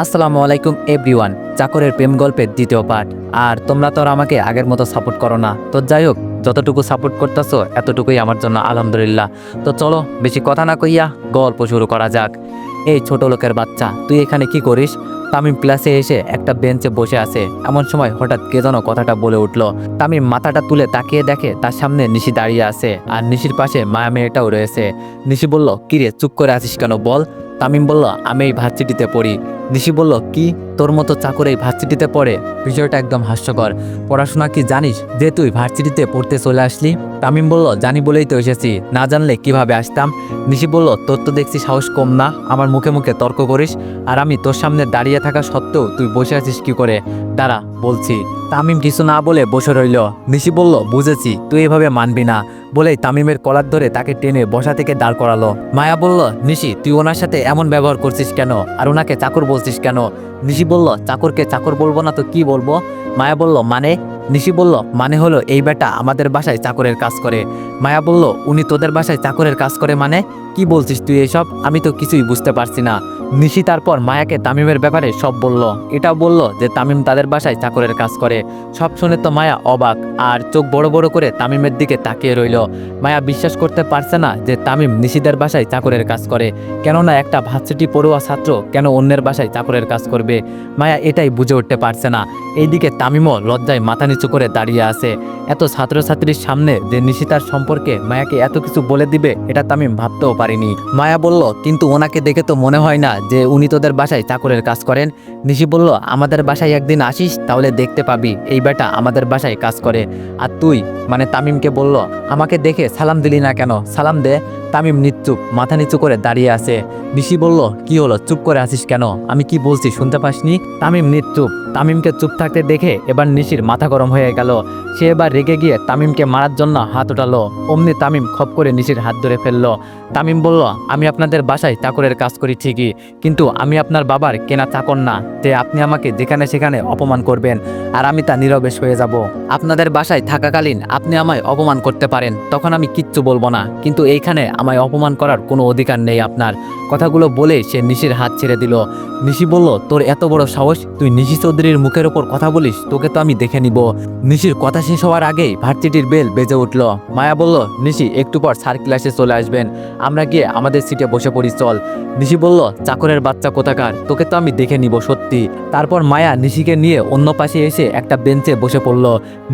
আসসালামু আলাইকুম, এভরিওয়ান। চাকরের প্রেম গল্পের দ্বিতীয় পার্ট আর তোমরা তো আর আমাকে আগের মতো সাপোর্ট করো না। তো যাই হোক, যতটুকু সাপোর্ট করতেছো, এতটুকুই আমার জন্য আলহামদুলিল্লাহ। তো চলো, বেশি কথা না কইয়া গল্প শুরু করা যাক। এই ছোট লোকের বাচ্চা, তুই এখানে কি করিস? তামিম ক্লাসে এসে একটা বেঞ্চে বসে আছে। এমন সময় হঠাৎ কে যেন কথাটা বলে উঠল। তামিম মাথাটা তুলে তাকিয়ে দেখে তার সামনে নিশি দাঁড়িয়ে আছে। আর নিশির পাশে মায়া মেয়েটাও রয়েছে। নিশি বলল, কিরে, চুপ করে আছিস কেন বল? তামিম বলল, আমি এই ভার্সিটিতে পড়ি। নিশি বলল, কি? তোর মতো চাকর এই ভার্সিটিতে পড়ে? বিষয়টা একদম হাস্যকর। পড়াশোনা কি জানিস যে তুই ভার্সিটিতে পড়তে চলে আসলি? তামিম বলল, জানি বলেই তো এসেছি। না জানলে কীভাবে আসতাম? নিশি বলল, তোর তো দেখছি সাহস কম না। আমার মুখে মুখে তর্ক করিস। আর আমি তোর সামনে দাঁড়িয়ে থাকা সত্ত্বেও তুই বসে আছিস কি করে? দাঁড়া, বলছি। তামিম কিছু না বলে বসে রইল। নিশি বলল, বুঝেছি, তুই এভাবে মানবি না। বলেই তামিমের কলার ধরে তাকে টেনে বসা থেকে দাঁড় করালো। মায়া বলল, নিশি, তুই ওনার সাথে এমন ব্যবহার করছিস কেন? আর ওনাকে চাকর বলছিস কেন? নিশি বলল, চাকরকে চাকর বলব না তো কি বলব? মায়া বলল মানে? নিশি বলল মানে হলো এই বেটা আমাদের বাসায় চাকরের কাজ করে। মায়া বলল, উনি তোদের বাসায় চাকরের কাজ করে মানে? কি বলছিস তুই এসব? আমি তো কিছুই বুঝতে পারছি না। নিশি তারপর মায়াকে তামিমের ব্যাপারে সব বলল। এটা বলল যে তামিম তাদের বাসায় চাকরের কাজ করে। সব শুনে তো মায়া অবাক, আর চোখ বড় বড় করে তামিমের দিকে তাকিয়ে রইল। মায়া বিশ্বাস করতে পারছে না যে তামিম নিশিদের বাসায় চাকরের কাজ করে। কেননা একটা ভার্সিটি পড়ুয়া ছাত্র কেন অন্যের বাসায় চাকরের কাজ করবে? মায়া এটাই বুঝে উঠতে পারছে না। এইদিকে তামিমও লজ্জায় মাথা নিচু করে দাঁড়িয়ে আছে। এত ছাত্রছাত্রীর সামনে যে নিশিতার সম্পর্কে মায়াকে এত কিছু বলে দিবে, এটা তামিম ভাবতেও পারিনি। মায়া বলল, কিন্তু ওনাকে দেখে তো মনে হয় না যে উনি তোদের বাসায় চাকরের কাজ করেন। নিশি বলল, আমাদের বাসায় একদিন আসিস, তাহলে দেখতে পাবি। এই বেটা আমাদের বাসায় কাজ করে। আর তুই মানে তামিমকে বলল, আমাকে দেখে সালাম দিলি না কেন? সালাম দে। তামিম নিচুপ মাথা নিচু করে দাঁড়িয়ে আছে। নিশি বলল, কি হলো? চুপ করে আসিস কেন? আমি কি বলছি? শুনতে পাসনি? তামিম নিচুপ তামিমকে চুপ থাকতে দেখে এবার নিশির মাথা গরম হয়ে গেল। সে এবার রেগে গিয়ে তামিমকে মারার জন্য হাত উঠালো। অমনি তামিম খপ করে নিশির হাত ধরে ফেলল। তামিম বলল, আমি আপনাদের বাসায় চাকরের কাজ করি ঠিকই, কিন্তু আমি আপনার বাবার কেনা চাকর না। যে আপনি আমাকে যেখানে সেখানে অপমান করবেন, আর আমি তা নীরবে হয়ে যাব। আপনাদের বাসায় থাকাকালীন আপনি আমায় অপমান করতে পারেন, তখন আমি কিচ্ছু বলব না। কিন্তু এইখানে আমায় অপমান করার কোনো অধিকার নেই আপনার। কথাগুলো বলে সে নিশির হাত ছেড়ে দিল। নিশি বলল, তোর এত বড় সাহস, তুই নিশি চৌধুরীর মুখের ওপর কথা বলিস, তোকে তো আমি দেখে নিব। নিশির কথা শেষ হওয়ার আগেই ভার্সিটির বেল বেজে উঠল। মায়া বলল, নিশি, একটু পর স্যার ক্লাসে চলে আসবেন। আমরা গিয়ে আমাদের সিটে বসে পড়ি, চল। নিশি বলল, চাকরের বাচ্চা কোথাকার? তোকে তো আমি দেখে নিব, সত্যি। তারপর মায়া নিশিকে নিয়ে অন্য পাশে এসে একটা বেঞ্চে বসে পড়ল।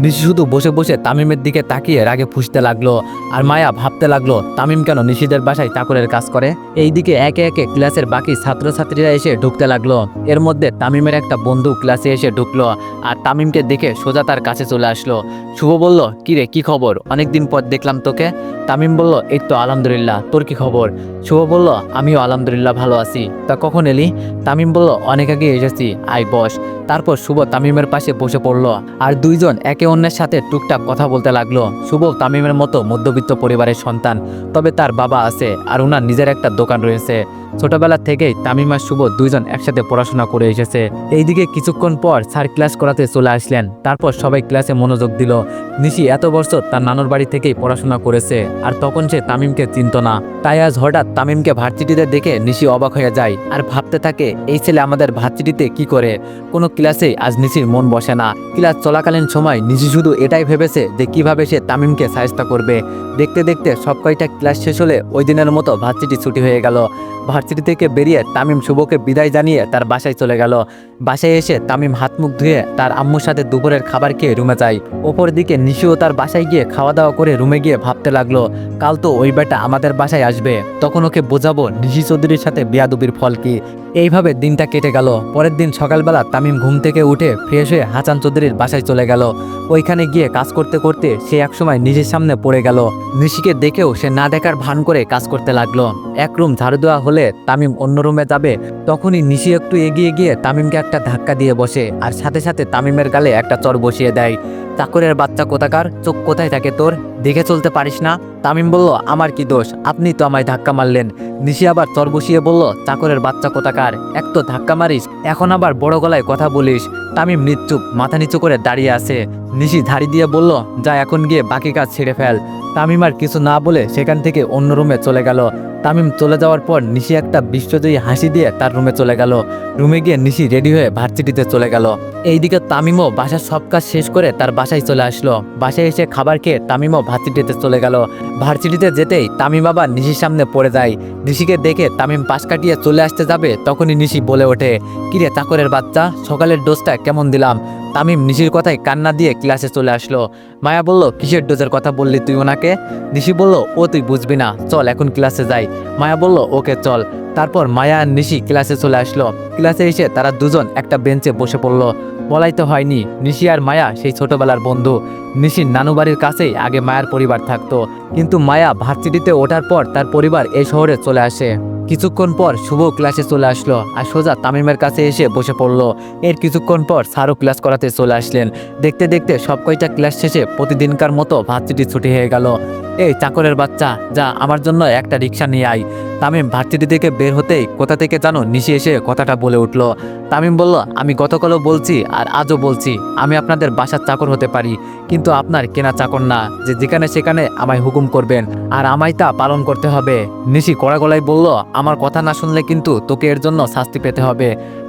নিশি শুধু বসে বসে তামিমের দিকে তাকিয়ে রাগে ফুসতে লাগল আর মায়া ভাবতে লাগল, তামিম কেন নিশিদের বাসায় চাকরের কাজ করে? এইদিকে একে একে ক্লাসের বাকি ছাত্রছাত্রীরা এসে ঢুকতে লাগল। এর মধ্যে তামিমের একটা বন্ধু ক্লাসে এসে ঢুকলো আর তামিমকে দেখে সোজা তার কাছে চলে আসলো। শুভ বলল, কি রে, কি খবর? অনেকদিন পর দেখলাম তোকে। তামিম বলল, এই তো আলহামদুলিল্লাহ, তোর কি খবর? শুভ বলল, আমিও আলহামদুলিল্লাহ ভালো আছি। তা কখন এলি? তামিম বলল, অনেক আগে এসেছি। আই বস। তারপর শুভ তামিমের পাশে বসে পড়ল আর দুইজন একে অন্যের সাথে টুকটাক কথা বলতে লাগল। শুভ তামিমের মতো মধ্যবিত্ত পরিবারের সন্তান, তবে তার বাবা আছে আর ওনার নিজের একটা দোকান রয়েছে। ছোটবেলা থেকেই তামিম আর শুভ দুইজন একসাথে পড়াশোনা করে এসেছে। এইদিকে কিছুক্ষণ পর স্যার ক্লাস করাতে চলে আসলেন। তারপর সবাই ক্লাসে মনোযোগ দিল। নিশি এত বছর তার নানুর বাড়ি থেকেই পড়াশোনা করেছে আর তখন সে তামিমকে চিনত না। তাই আজ হঠাৎ তামিমকে ভার্সিটিতে দেখে নিশি অবাক হয়ে যায় আর ভাবতে থাকে, এই ছেলে আমাদের ভার্সিটিতে কি করে? কোনো ক্লাসেই আজ নিশির মন বসে না। ক্লাস চলাকালীন সময় নিশি শুধু এটাই ভেবেছে যে কীভাবে সে তামিমকে সাহায্য করবে। দেখতে দেখতে সব কয়টা ক্লাস শেষ হলে ওই দিনের মতো ভার্সিটি ছুটি হয়ে গেল। ভার্সিটি থেকে বেরিয়ে তামিম শুভকে বিদায় জানিয়ে তার বাসায় চলে গেল। বাসায় এসে তামিম হাত মুখ ধুয়ে তার আম্মুর সাথে দুপুরের খাবার খেয়ে রুমে যায়। ওপর দিকে নিশিও তার বাসায় গিয়ে খাওয়া দাওয়া করে রুমে গিয়ে ভাবতে লাগল, কাল তো ওই বেটা আমাদের বাসায় আসবে। তখন ওকে বোঝাবো নিশি চৌধুরীর সাথে বিয়াদুবির ফল কি। এইভাবে দিনটা কেটে গেল। পরের দিন সকালবেলা তামিম ঘুম থেকে উঠে ফ্রেশ হয়ে হাসান চৌধুরীর বাসায় চলে গেল। ওইখানে গিয়ে কাজ করতে করতে সে একসময় নিজের সামনে পড়ে গেল। নিশিকে দেখেও সে না দেখার ভান করে কাজ করতে লাগল। এক রুম ঝাড়ু দেওয়া হলে তামিম অন্য রুমে যাবে। তখনই নিশি একটু এগিয়ে গিয়ে তামিমকে একটা ধাক্কা দিয়ে বসে আর সাথে সাথে তামিমের গালে একটা চর বসিয়ে দেয়। চাকরের বাচ্চা কোথাকার? চোখ কোথায় থাকে তোর? দেখে চলতে পারিস না? তামিম বলল, আমার কি দোষ? আপনি তো আমায় ধাক্কা মারলেন। নিশি আবার চর বসিয়ে বলল, চাকরের বাচ্চা কোথাকার? এক তো ধাক্কা মারিস, এখন আবার বড় গলায় কথা বলিস। তামিম নিচুপ, মাথা নিচু করে দাঁড়িয়ে আছে। নিশি ধাড়ি দিয়ে বলল, যা এখন গিয়ে বাকি কাজ ছেড়ে ফেল। তামিম আর কিছু না বলে সেখান থেকে অন্য রুমে চলে গেল। তামিম চলে যাওয়ার পর নিশি একটা বিশ্বজয়ী হাসি দিয়ে তার রুমে চলে গেল। রুমে গিয়ে নিশি রেডি হয়ে ভার্সিটিতে চলে গেল। এইদিকে তামিমও বাসার সব কাজ শেষ করে তার বাসায় চলে আসলো। বাসায় এসে খাবার খেয়ে তামিমও ভার্সিটিতে চলে গেল। ভার্সিটিতে যেতেই তামিম বাবা নিশির সামনে পড়ে যায়। নিশিকে দেখে তামিম পাশ কাটিয়ে চলে আসতে যাবে, তখনই নিশি বলে ওঠে, কিরে চাকরের বাচ্চা, সকালের ডোজটা কেমন দিলাম? তামিম নিশির কথায় কান্না দিয়ে ক্লাসে চলে আসলো। মায়া বলল, কিসের ডোজের কথা বললি তুই ওনাকে? নিশি বলল, ও তুই বুঝবি না, চল এখন ক্লাসে যাই। মায়া বলল, ওকে চল। তারপর মায়া আর নিশি ক্লাসে চলে আসলো। ক্লাসে এসে তারা দুজন একটা বেঞ্চে বসে পড়ল। বলাই তো হয়নি, নিশি আর মায়া সেই ছোটবেলার বন্ধু। নিশির নানু বাড়ির কাছেই আগে মায়ার পরিবার থাকতো। কিন্তু মায়া ভার্সিটিতে ওঠার পর তার পরিবার এই শহরে চলে আসে। কিছুক্ষণ পর শুভ ক্লাসে চলে আসলো আর সোজা তামিমের কাছে এসে বসে পড়ল। এর কিছুক্ষণ পর স্যারও ক্লাস করাতে চলে আসলেন। দেখতে দেখতে সব কয়টা ক্লাস শেষে প্রতিদিনকার মতো ভার্সিটি ছুটি হয়ে গেল। এই চাকরের বাচ্চা, যা আমার জন্য একটা রিক্সা নিয়ে আয়। তামিম ভার্সিটি থেকে বের হতেই কোথা থেকে জানো নিশে এসে কথাটা বলে উঠল। তামিম বলল, আমি গতকালও বলছি আর আজও বলছি, আমি আপনাদের বাসার চাকর হতে পারি, কিন্তু আপনার কেনা চাকর না, যে যেখানে সেখানে আমায় হুকুম করবেন আর আমায় তা পালন করতে হবে। নিশি কড়া গলায় বলল, আমার কথা না শুনলে কিন্তু তোকে এর জন্য শাস্তি পেতে হবে।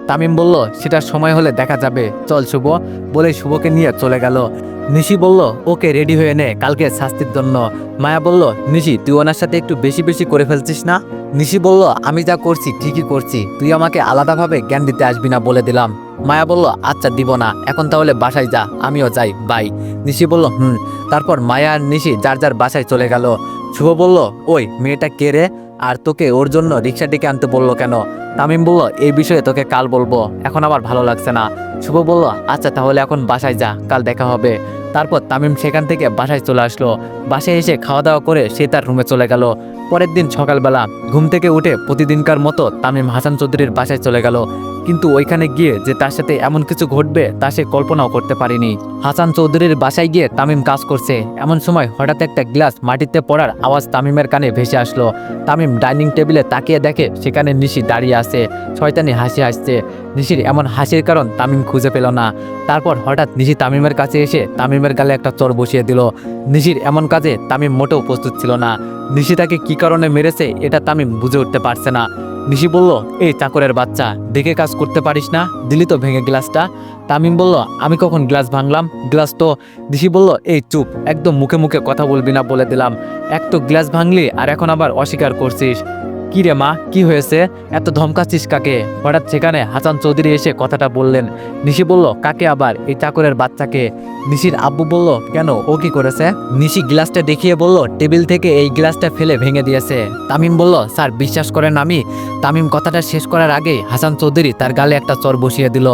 তামিম বলল সেটা সময় হলে দেখা যাবে। চল শুভ। বলে শুভকে নিয়ে চলে গেল। নিশি বলল, ওকে রেডি হয়ে নে, কালকে শাস্তির জন্য। মায়া বলল, নিশি, তুই ওনার সাথে একটু বেশি বেশি করে ফেলছিস না? নিশি বলল, আমি যা করছি, ঠিকই করছি। তুই আমাকে আলাদাভাবে জ্ঞান দিতে আসবি না বলে দিলাম। মায়া বলল আচ্ছা দিব না। এখন তাহলে বাসায় যা, আমিও যাই, বাই। নিশি বলল, হুম। তারপর মায়া আর নিশি যার যার বাসায় চলে গেল। শুভ বলল, ওই, মেয়েটা কে রে? আর তোকে ওর জন্য রিক্সা ডেকে আনতে বলল কেন? তামিম বলল, এই বিষয়ে তোকে কাল বলব। এখন আবার ভালো লাগছে না। শুভ বলল আচ্ছা তাহলে এখন বাসায় যা, কাল দেখা হবে। তারপর তামিম সেখান থেকে বাসায় চলে আসলো। বাসায় এসে খাওয়া দাওয়া করে সে তার রুমে চলে গেল। পরের দিন সকালবেলা ঘুম থেকে উঠে প্রতিদিনকার মতো তামিম হাসান চৌধুরীর বাসায় চলে গেল। কিন্তু ওইখানে গিয়ে যে তার সাথে এমন কিছু ঘটবে তা সে কল্পনাও করতে পারেনি। হাসান চৌধুরীর বাসায় গিয়ে তামিম কাজ করছে। এমন সময় হঠাৎ একটা গ্লাস মাটিতে পড়ার আওয়াজ তামিমের কানে ভেসে আসলো। তামিম ডাইনিং টেবিলে তাকিয়ে দেখে সেখানে নিশি দাঁড়িয়ে আছে। শয়তানি হাসি হাসছে। নিশির এমন হাসির কারণ তামিম খুঁজে পেল না। তারপর হঠাৎ নিশি তামিমের কাছে এসে তামিমের গালে একটা চর বসিয়ে দিল। নিশির এমন কাজে তামিম মোটেও প্রস্তুত ছিল না। নিশি তাকে কি কারণে মেরেছে, এটা তামিম বুঝে উঠতে পারছে না। নিশি বলল, এই চাকরের বাচ্চা, দেখে কাজ করতে পারিস না? দিলি তো ভেঙে গ্লাসটা। তামিম বলল, আমি কখন গ্লাস ভাঙলাম? গ্লাস তো নিশি বলল, এই চুপ, একদম মুখে মুখে কথা বলবি না বলে দিলাম। এক তো গ্লাস ভাঙলি, আর এখন আবার অস্বীকার করছিস। কি রে মা, কি হয়েছে? এত ধমকাচ্ছিস কাকে? হঠাৎ সেখানে হাসান চৌধুরী এসে কথাটা বললেন। নিশি বলল, কাকে আবার? এই চাকরের বাচ্চাকে? নিশির আব্বু বলল, কেন? ও কি করেছে? নিশি গ্লাসটা দেখিয়ে বলল, টেবিল থেকে এই গ্লাসটা ফেলে ভেঙে দিয়েছে। তামিম বলল, স্যার, বিশ্বাস করেন আমি? তামিম কথাটা শেষ করার আগে হাসান চৌধুরী তার গালে একটা চর বসিয়ে দিল।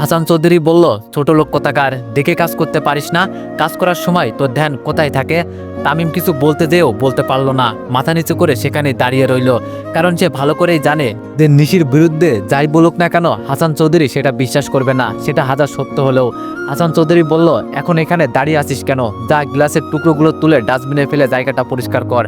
হাসান চৌধুরী বলল, ছোট লোক কোথাকার? দেখে কাজ করতে পারিস না? কাজ করার সময় তোর ধ্যান কোথায় থাকে? তামিম কিছু বলতে যেও বলতে পারল না। মাথা নিচু করে সেখানে দাঁড়িয়ে রইল। কারণ সে ভালো করেই জানে যে নিশির বিরুদ্ধে যাই বলুক না কেন, হাসান চৌধুরী সেটা বিশ্বাস করবে না। সেটা হাজার সত্য হলেও। হাসান চৌধুরী বলল, এখন এখানে দাঁড়িয়ে আসিস কেন? যা গ্লাসের টুকরোগুলো তুলে ডাস্টবিনে ফেলে জায়গাটা পরিষ্কার কর।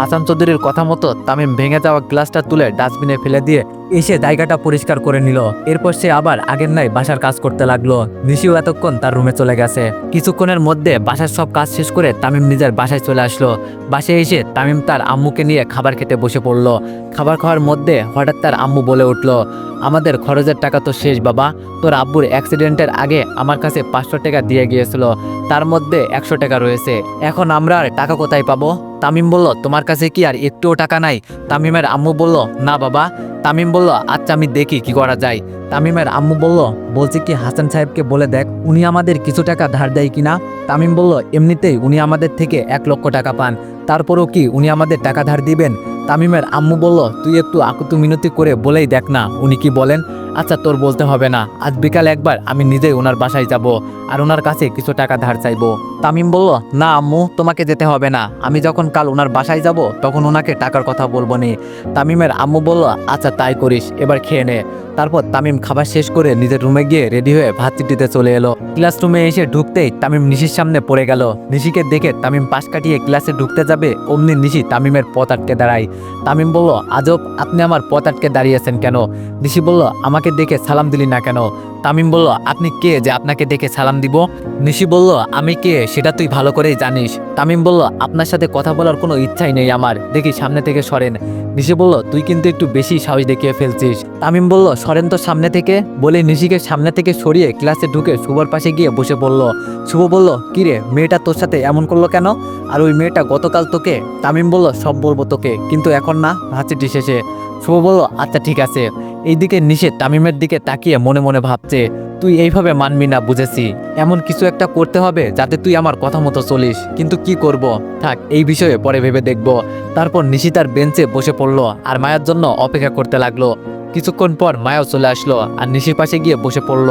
হাসান চৌধুরীর কথা মতো তামিম ভেঙে যাওয়া গ্লাসটা তুলে ডাস্টবিনে ফেলে দিয়ে এসে জায়গাটা পরিষ্কার করে নিল। এরপর সে আবার আগের নাই বাসার কাজ করতে লাগল। নিশিও এতক্ষণ তার রুমে চলে গেছে। কিছুক্ষণের মধ্যে বাসার সব কাজ শেষ করে তামিম নিজের বাসায় চলে আসলো। বাসায় এসে তামিম তার আম্মুকে নিয়ে খাবার খেতে বসে পড়ল। খাবার খাওয়ার মধ্যে হঠাৎ তার আম্মু বলে উঠল, আমাদের খরচের টাকা তো শেষ বাবা। তোর আব্বুর অ্যাক্সিডেন্টের আগে আমার কাছে পাঁচশো টাকা দিয়ে গিয়েছিল। তার মধ্যে একশো টাকা রয়েছে। এখন আমরা আর টাকা কোথায় পাবো? তামিম বলল, তোমার কাছে কি আর একটুও টাকা নাই? তামিমের আম্মু বলল, না বাবা। তামিম বলল আচ্ছা আমি দেখি কি করা যায়। তামিমের আম্মু বলল, বলছি কি, হাসান সাহেবকে বলে দেখ, উনি আমাদের কিছু টাকা ধার দেয় কিনা? তামিম বলল, এমনিতেই উনি আমাদের থেকে এক লক্ষ টাকা পান। তারপরও কি উনি আমাদের টাকা ধার দিবেন? তামিমের আম্মু বলল, তুই একটু আকুতু মিনতি করে বলেই দেখ না, উনি কি বলেন? আচ্ছা তোর বলতে হবে না। আজ বিকাল একবার আমি নিজেই ওনার বাসায় যাব আর ওনার কাছে কিছু টাকা ধার চাইব। তামিম বলল, না, আম্মু, তোমাকে যেতে হবে না। আমি যখন কাল ওনার বাসায় যাব, তখন ওনাকে টাকার কথা বলব নি। তামিমের আম্মু বলল আচ্ছা তাই করিস, এবার খেয়ে নে। তারপর তামিম খাবার শেষ করে নিজের রুমে গিয়ে রেডি হয়ে ভাতচিটিতে চলে এলো। ক্লাসরুমে এসে ঢুকতেই তামিম নিশির সামনে পড়ে গেল। নিশিকে দেখে তামিম পাশ কাটিয়ে ক্লাসে ঢুকতে যাবে, অমনি নিশি তামিমের পথ আটকে দাঁড়ায়। তামিম বলল, আজব, আপনি আমার পথ আটকে দাঁড়িয়েছেন কেন? নিশি বলল, আমাকে আমাকে দেখে সালাম দিলি না কেন? তামিম বলল, আপনি কে যে আপনাকে দেখে সালাম দিব? নিশি বলল, আমি কে সেটা তুই ভালো করেই জানিস। তামিম বলল, আপনার সাথে কথা বলার কোনো ইচ্ছাই নেই আমার। দেখি সামনে থেকে সরেন। নিশি বলল, তুই কিন্তু একটু বেশি সাহস দেখিয়ে ফেলছিস। তামিম বলল, সরেন তো সামনে থেকে? বলে নিশিকে সামনে থেকে সরিয়ে ক্লাসে ঢুকে শুভর পাশে গিয়ে বসে পড়ল। শুভ বলল কিরে মেয়েটা তোর সাথে এমন করল কেন? আর ওই মেয়েটা গতকাল তোকে? তামিম বলল, সব বলব তোকে, কিন্তু এখন না ভার্সিটি শেষে। শুভ বলল আচ্ছা ঠিক আছে। এইদিকে নিষেধ তামিমের দিকে তাকিয়ে মনে মনে ভাবছে, তুই এইভাবে মানবি না বুঝেছি। এমন কিছু একটা করতে হবে যাতে তুই আমার কথা মতো চলিস। কিন্তু কি করব? থাক, এই বিষয়ে পরে ভেবে দেখব। তারপর নিশি তার বেঞ্চে বসে পড়ল আর মায়ের জন্য অপেক্ষা করতে লাগল। কিছুক্ষণ পর মায়াও চলে আসলো আর নিশির পাশে গিয়ে বসে পড়ল।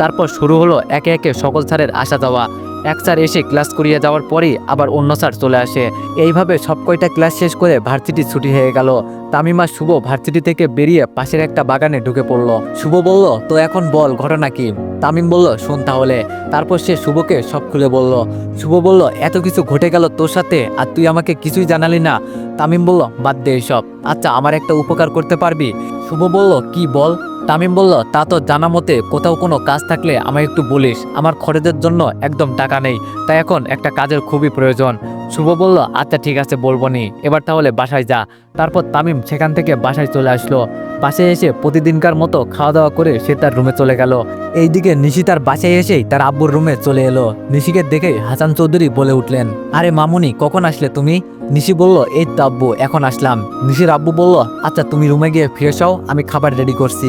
তারপর শুরু হলো একে একে সকল স্যারের আসা যাওয়া। এক স্যার এসে ক্লাস করিয়ে যাওয়ার পরেই আবার অন্য স্যার চলে আসে। এইভাবে সব কয়টা ক্লাস শেষ করে ভার্সিটি ছুটি হয়ে গেল। তামিমা শুভ ভার্সিটি থেকে বেরিয়ে পাশের একটা বাগানে ঢুকে পড়ল। শুভ বলল, তো এখন বল, ঘটনা কি? তামিম বলল, শোন তাহলে। তারপর সে শুভকে সব খুলে বলল, শুভ বলল, এত কিছু ঘটে গেল তোর সাথে আর তুই আমাকে কিছুই জানালি না। তামিম বলল, বাদ দে সব আচ্ছা আমার একটা উপকার করতে পারবি? শুভ বলল, কি বল? তামিম বলল, তা তো জানা মতে কোথাও কোনো কাজ থাকলে আমায় একটু বলিস। আমার খরচের জন্য একদম টাকা নেই, তাই এখন একটা কাজের খুবই প্রয়োজন। শুভ বলল আচ্ছা ঠিক আছে, বলব নি। এবার তাহলে বাসায় যা। তারপর তামিম সেখান থেকে বাসায় চলে আসলো। বাসায় এসে প্রতিদিনকার মতো খাওয়া দাওয়া করে সে তার রুমে চলে গেল। এইদিকে নিশি তার বাসায় এসেই তার আব্বুর রুমে চলে এলো। নিশিকে দেখে হাসান চৌধুরী বলে উঠলেন, আরে মামুনি, কখন আসলে তুমি? নিশি বলল, এই তো আব্বু, এখন আসলাম। নিশির আব্বু বলল আচ্ছা তুমি রুমে গিয়ে ফিরে হও, আমি খাবার রেডি করছি।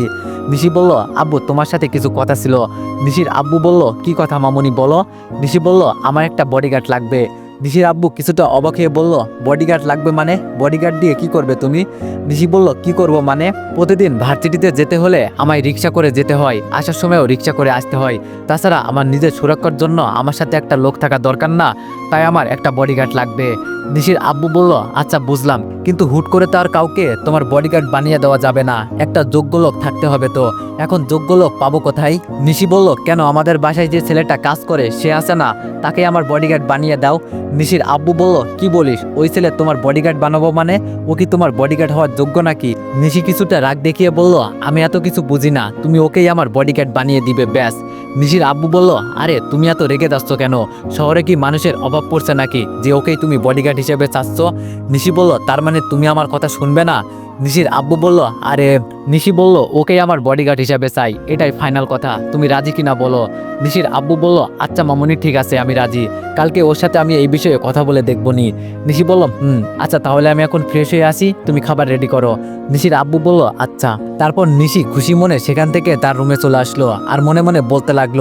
নিশি বলল, আব্বু, তোমার সাথে কিছু কথা ছিল। নিশির আব্বু বলল, কি কথা মামুনি, বলো। নিশি বলল, আমার একটা বডিগার্ড লাগবে। নিশির আব্বু কিছুটা অবাক হয়ে বলল বডিগার্ড লাগবে মানে? বডিগার্ড দিয়ে কি করবে তুমি? নিশি বলল, কি করব মানে? প্রতিদিন ভার্সিটিতে যেতে হলে আমায় রিক্সা করে যেতে হয়। আসার সময়ও রিক্সা করে আসতে হয়। তাছাড়া আমার নিজের সুরক্ষার জন্য আমার সাথে একটা লোক থাকা দরকার না। তাই আমার একটা বডিগার্ড লাগবে। নিশির আব্বু বলল আচ্ছা বুঝলাম। কিন্তু হুট করে তো আর কাউকে তোমার বডিগার্ড বানিয়ে দেওয়া যাবে না। একটা যোগ্য লোক থাকতে হবে তো। এখন যোগ্য লোক পাবো কোথায়? নিশি বলল, কেন? আমাদের বাসায় যে ছেলেটা কাজ করে, সে আছে না। তাকে আমার বডিগার্ড বানিয়ে দাও। নিশির আব্বু বলল, কি বলিস? ওই ছেলে তোমার বডিগার্ড বানাবো মানে? ও কি তোমার বডিগার্ড হওয়ার যোগ্য নাকি? নিশি কিছুটা রাগ দেখিয়ে বলল, আমি এত কিছু বুঝি না। তুমি ওকেই আমার বডিগার্ড বানিয়ে দিবে, ব্যাস। নিশির আব্বু বলল, আরে, তুমি এত রেগে যাচ্ছ কেন? শহরে কি মানুষের অভাব পড়ছে নাকি? যে ওকেই তুমি বডিগার্ড হিসেবে চাচ্ছ? নিশি বলল, তার মানে তুমি আমার কথা শুনবে না? নিশির আব্বু বলল, আরে, নিশি বলল, ওকেই আমার বডিগার্ড হিসেবে চাই। এটাই ফাইনাল কথা। তুমি রাজি কিনা বলো? নিশির আব্বু বলল আচ্ছা মামনি, ঠিক আছে, আমি রাজি। কালকে ওর সাথে আমি এই বিষয়ে কথা বলে দেখব নি নিশি বলল, হুম আচ্ছা তাহলে আমি এখন ফ্রেশ হয়ে আসি, তুমি খাবার রেডি করো। নিশির আব্বু বলল আচ্ছা। তারপর নিশি খুশি মনে সেখান থেকে তার রুমে চলে আসলো আর মনে মনে বলতে লাগল,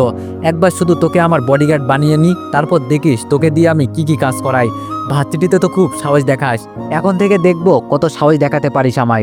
একবার শুধু তোকে আমার বডিগার্ড বানিয়ে নি, তারপর দেখিস তোকে দিয়ে আমি কি কি কাজ করাই। ভার্সিটিতে তো খুব সাহস দেখাস। এখন থেকে দেখব কত সাহস দেখাতে পারিস আমায়।